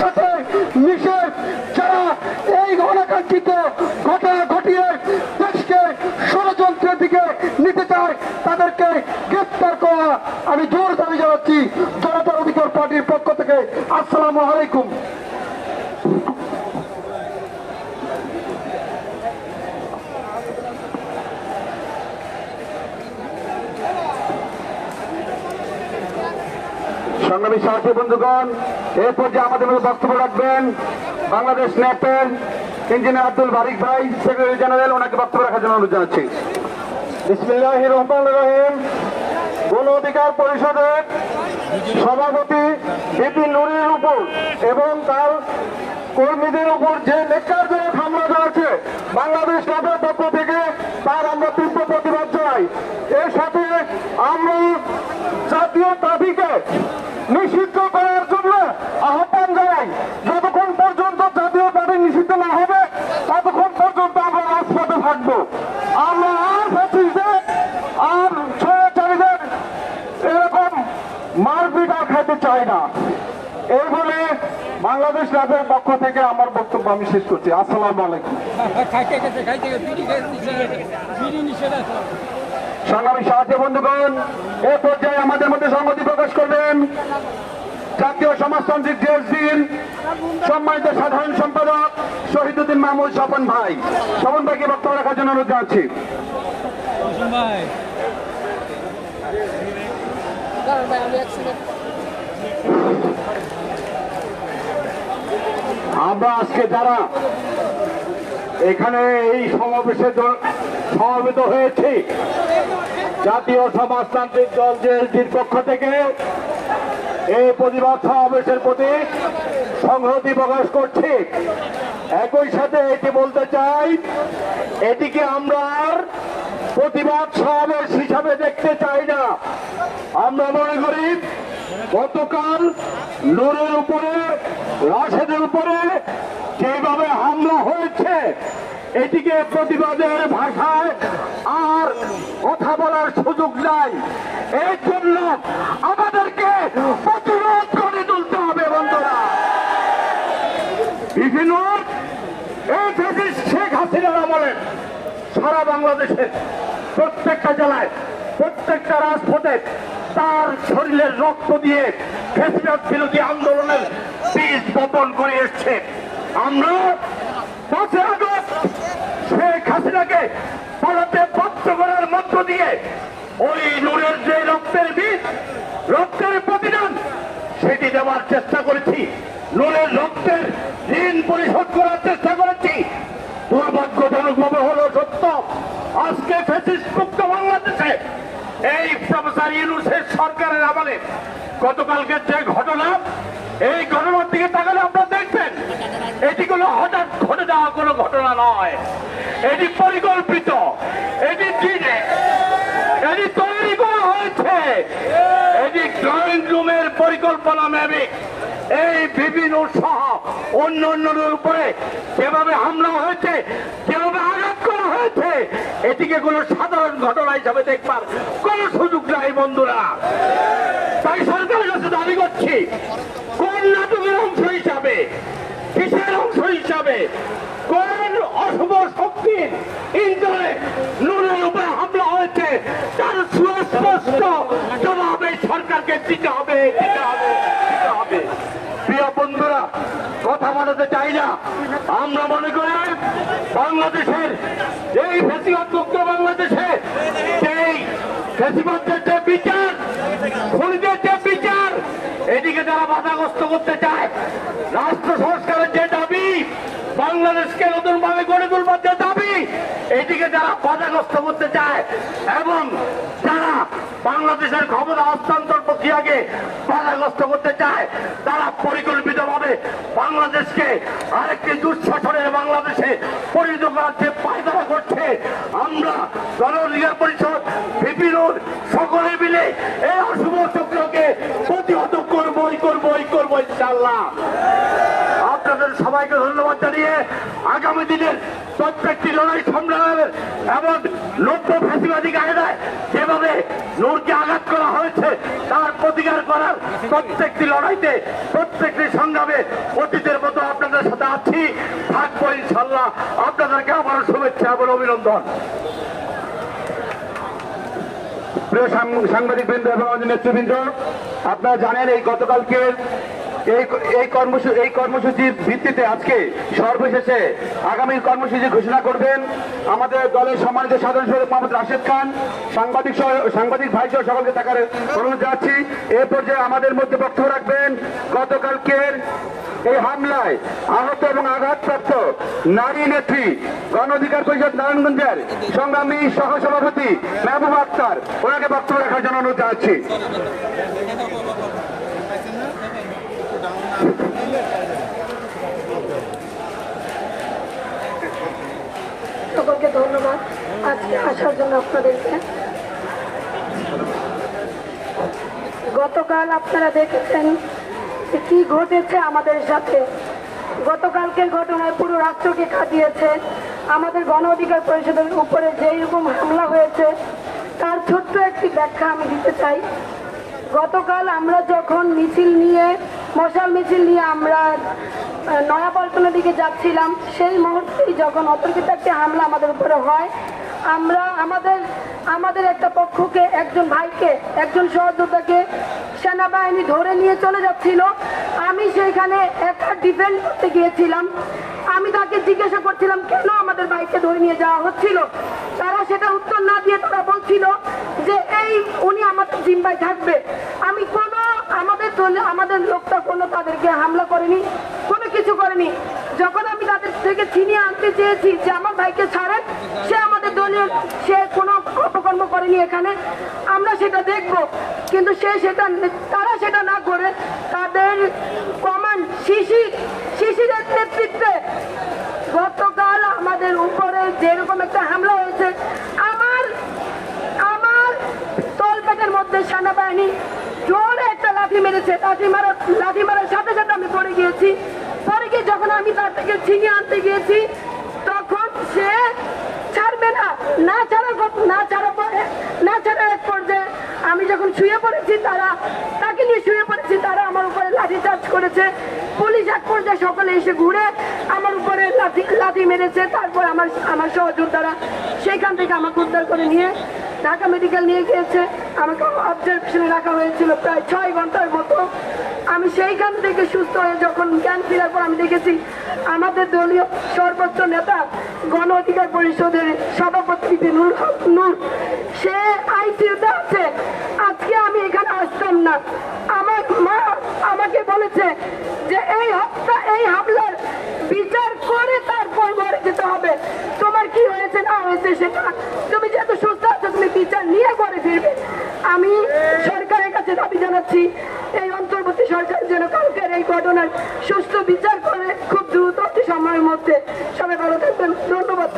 সাথে মিশে যারা এই অনাকাঙ্ক্ষিত ঘটনা ঘটিয়ে দেশকে ষড়যন্ত্রের দিকে নিতে চায়, তাদেরকে গ্রেফতার করা আমি জোর দাবি জানাচ্ছি। জনতার অধিকার পার্টির পক্ষ থেকে আসসালামু আলাইকুম। সংগ্রামী সাহসী বন্ধুগণ এই পর্যায়ে আমাদের মধ্যে বক্তব্য রাখবেন। বাংলাদেশ ন্যাপের ইঞ্জিনিয়ার আব্দুল বারিক ভাই, সেক্রেটারি জেনারেল, ওনাকে বক্তব্য রাখার জন্য অনুরোধ জানাচ্ছি। বিসমিল্লাহ রহমান রহিম। গণ অধিকার পরিষদের সভাপতি বিপিন নুরের উপর এবং তার কর্মীদের উপর যে নেকারজনক হামলা চালাচ্ছে বাংলাদেশ রাতের পক্ষ থেকে তার আমরা তীব্র প্রতিবাদ জানাই এর সাথে আমরা জাতীয় দাবিকে নিষিদ্ধ করার জন্য আহ্বান জানাই, যতক্ষণ পর্যন্ত জাতীয় দাবি নিষিদ্ধ না হবে, ততক্ষণ পর্যন্ত আমরা রাজপথে থাকব। আমরা আর এরকম চাই না। এই বলে বাংলাদেশ পক্ষ থেকে আমার বক্তব্য আমি শেষ করছি। সংগ্রামী সাহায্য বন্ধুগণ, এ পর্যায়ে আমাদের মধ্যে সংগতি প্রকাশ করবেন জাতীয় সমাজতান্ত্রিক জেএসডির সম্মানিত সাধারণ সম্পাদক শহীদুদ্দিন মাহমুদ স্বপন ভাই। স্বপন ভাইকে বক্তব্য রাখার জন্য অনুরোধ জানাচ্ছি। আমরা আজকে যারা এখানে এই সমাবেশে সমাবেত হয়েছি। জাতীয় সমাজতান্ত্রিক দল জেএসডির পক্ষ থেকে এই প্রতিবাদ সমাবেশের প্রতি সংহতি প্রকাশ করছি। একই সাথে এটি বলতে চাই, এটিকে আমরা প্রতিবাদ সমাবেশ হিসাবে দেখতে চাই না। আমরা মনে করি, গতকাল নূরের উপরে, রাশেদের উপরে যেভাবে হামলা হয়েছে। এটিকে প্রতিবাদের ভাষায় আর কথা বলার সুযোগ নাই। এর জন্য আমাদেরকে প্রতিরোধ করে তুলতে হবে, বন্ধুরা। বিভিন্ন এই ব্রিটিশ শেখ হাসিনার আমলে সারা বাংলাদেশের প্রত্যেকটা জেলায়, প্রত্যেকটা রাজপথে তার শরীরের রক্ত দিয়ে ফেসিবাদ বিরোধী আন্দোলনের বীজ বপন করে এসছে। আমরা পাঁচই আগস্ট শেখ হাসিনাকে পালাতে বাধ্য করার মধ্য দিয়ে ওই নূরের যে রক্তের বীজ, রক্তের প্রতিদান, সেটি দেওয়ার চেষ্টা করেছি। নূরের রক্তের ঋণ পরিশোধ করার চেষ্টা করেছি। দুর্ভাগ্যজনক ভাবে হলো সত্য, আজকে ফেসিস্ট মুক্ত বাংলাদেশে এই প্রফেসর ইউনুসের সরকারের আমলে গতকালকের যে ঘটনা এই ঘটনার দিকে তাকালে আপনারা দেখবেন এটি কোনো হঠাৎ ঘটে যাওয়া কোনো ঘটনা নয়। এটি পরিকল্পিত, এটি এটি তৈরি করা হয়েছে। এটি ড্রয়িং রুমের পরিকল্পনা মেবিক এই বিভিন্ন সহ অন্য অন্যদের উপরে যেভাবে হামলা হয়েছে, যেভাবে আঘাত করা হয়েছে, এটিকে কোনো সাধারণ ঘটনা হিসাবে দেখবার কোনো সুযোগ নাই বন্ধুরা। তাই সরকারের কাছে দাবি করছি কোন নাটকের অংশ হিসাবে, কিসের অংশ হিসাবে, কোন অশুভ শক্তির ইন্ধনে নুনের উপরে হামলা হয়েছে, তার সুস্পষ্ট জবাব সরকারকে দিতে হবে প্রিয় বন্ধুরা, কথা বলাতে চাই না। আমরা মনে করি বাংলাদেশের এই ফেসিবাদ মুক্ত বাংলাদেশে এই ফেসিবাদের যে বিচার, খুনিদের যারা বাধাগ্রস্ত করতে চায়, রাষ্ট্র সংস্কারের যে দাবি, বাংলাদেশকে নতুন ভাবে গড়ে তুলবার যে দাবি, এদিকে যারা বাধাগ্রস্ত করতে চায় এবং যারা বাংলাদেশের ক্ষমতা হস্তান্তর প্রক্রিয়াকে বাধাগ্রস্ত করতে চায়, তারা পরিকল্পিত ভাবে বাংলাদেশকে আরেকটি দুঃশাসনের বাংলাদেশে পরিণত করার যে পায়তারা করছে, আমরা গণ অধিকার পরিষদ বিভিন্ন সকলে মিলে এই অশুভ চক্রকে প্রতিহত করবই করবই করব ইনশাল্লাহ আপনাদের সবাইকে ধন্যবাদ জানিয়ে আগামী দিনের প্রত্যেকটি লড়াই সংগ্রামের এমন নব্য ফ্যাসিবাদী কায়দায় যেভাবে নূরকে আঘাত করা হয়েছে, তার প্রতিকার করার প্রত্যেকটি লড়াইতে, প্রত্যেকটি সংগ্রামে অতীতের মতো আপনাদের সাথে আছি, থাকব ইনশাল্লাহ আপনাদেরকে আমার শুভেচ্ছা এবং অভিনন্দন। প্রিয় সাংবাদিকবৃন্দ এবং নেতৃবৃন্দ, আপনারা জানেন এই গতকালকের এই এই কর্মসূচি এই কর্মসূচির ভিত্তিতে আজকে সর্বশেষে আগামী কর্মসূচি ঘোষণা করবেন আমাদের দলের সম্মানিত সাধারণ সম্পাদক মোহাম্মদ রাশেদ খান। সাংবাদিক সহ- সাংবাদিক ভাই সহ সকলকে থাকার অনুরোধ যাচ্ছি এ পর্যায়ে আমাদের মধ্যে বক্তব্য রাখবেন গতকালকের এই হামলায় আহত এবং আঘাতপ্রাপ্ত নারী নেত্রী গণ অধিকার পরিষদ নারায়ণগঞ্জের সংগ্রামী সহসভাপতি মেহবুব আক্তার, ওনাকে বক্তব্য রাখার জন্য অনুরোধ জানাচ্ছি। ধন্যবাদ। আজকে আসার জন্য আপনাদেরকে। গতকাল আপনারা দেখেছেন কি ঘটেছে আমাদের সাথে? গতকালকের ঘটনায় পুরো রাষ্ট্রকে কাটিয়েছে আমাদের গণ অধিকার পরিষদের উপরে যেই রকম হামলা হয়েছে, তার ছোট্ট একটি ব্যাখ্যা আমি দিতে চাই। গতকাল আমরা যখন মিছিল নিয়ে, মশাল মিছিল নিয়ে আমরা নয়াপল্টনের দিকে যাচ্ছিলাম, সেই মুহূর্তেই যখন অতর্কিত একটি হামলা আমাদের উপরে হয়, আমরা আমাদের আমাদের একটা পক্ষকে, একজন ভাইকে, একজন সহযোদ্ধাকে সেনাবাহিনী ধরে নিয়ে চলে যাচ্ছিল। আমি সেইখানে একা ডিফেন্ড করতে গিয়েছিলাম। আমি তাকে জিজ্ঞাসা করছিলাম, কেন আমাদের বাইককে ধরে নিয়ে যাওয়া হচ্ছিল? তারা সেটা উত্তর না দিয়ে তারা বলছিল যে, এই, উনি আমাদের জিম্বায় থাকবে। আমি কোনো আমাদের আমাদের লোকটা কোনো তাদেরকে হামলা করেনি, কোনো কিছু করেনি। যখন আমি তাদের থেকে ছিনিয়ে আনতে চেয়েছি যে, আমার ভাইকে ছাড়েন, সে আমাদের দলীয়, সে করেনি এখানে। আমরা সেটা দেখব। কিন্তু সে সেটা তারা সেটা না করে তাদের কমান্ড শিশি, শিশিরের নেতৃত্বে গতকাল আমাদের উপরে যেরকম একটা হামলা হয়েছে, আমার আমার তলপেটের মধ্যে সেনাবাহিনী জোরে একটা লাঠি মেরেছে। লাঠি মারার লাঠি মারার সাথে সাথে আমি পড়ে গিয়েছি। পরে গিয়ে যখন আমি তার থেকে ছিনিয়ে আনতে গিয়েছি, তখন সে ছাড়বে না। না ছাড়া না ছাড়া পরে না ছাড়ার এক পর্যায়ে আমি যখন শুয়ে পড়েছি তারা, তাকে নিয়ে শুয়ে পড়েছি তারা আমার উপরে লাঠি চার্জ করেছে। পুলিশ এক পর্যায়ে সকলে এসে ঘুরে আমার উপরে লাঠি লাঠি মেরেছে। তারপর আমার আমার সহযোদ্ধারা সেইখান থেকে আমাকে উদ্ধার করে নিয়ে ঢাকা মেডিকেল নিয়ে গিয়েছে। আমাকে অবজারভেশনে রাখা হয়েছিল প্রায় ছয় ঘণ্টার মতো। আমি সেইখান থেকে সুস্থ হয়ে যখন জ্ঞান ফেরার পর আমি দেখেছি আমাদের দলীয় সর্বোচ্চ নেতা গণ অধিকার পরিষদের সভাপতি নূর নূর। সে আইসিউতে আছে আজকে আমি এখানে আসতাম না আমার মা আমাকে বলেছে যে এই হত্যা, এই হামলার বিচার করে তারপর ঘরে যেতে হবে। তোমার কি হয়েছে না হয়েছে সেটা তুমি যেহেতু সুস্থ আছো, তুমি বিচার নিয়ে ঘরে ফিরবে। আমি সরকারের কাছে দাবি জানাচ্ছি, এই অন্তর্বর্তী সরকার যেন কালকের এই ঘটনার সুস্থ বিচার করে খুব দ্রুত সময়ের মধ্যে। সবাই ভালো থাকবেন, ধন্যবাদ।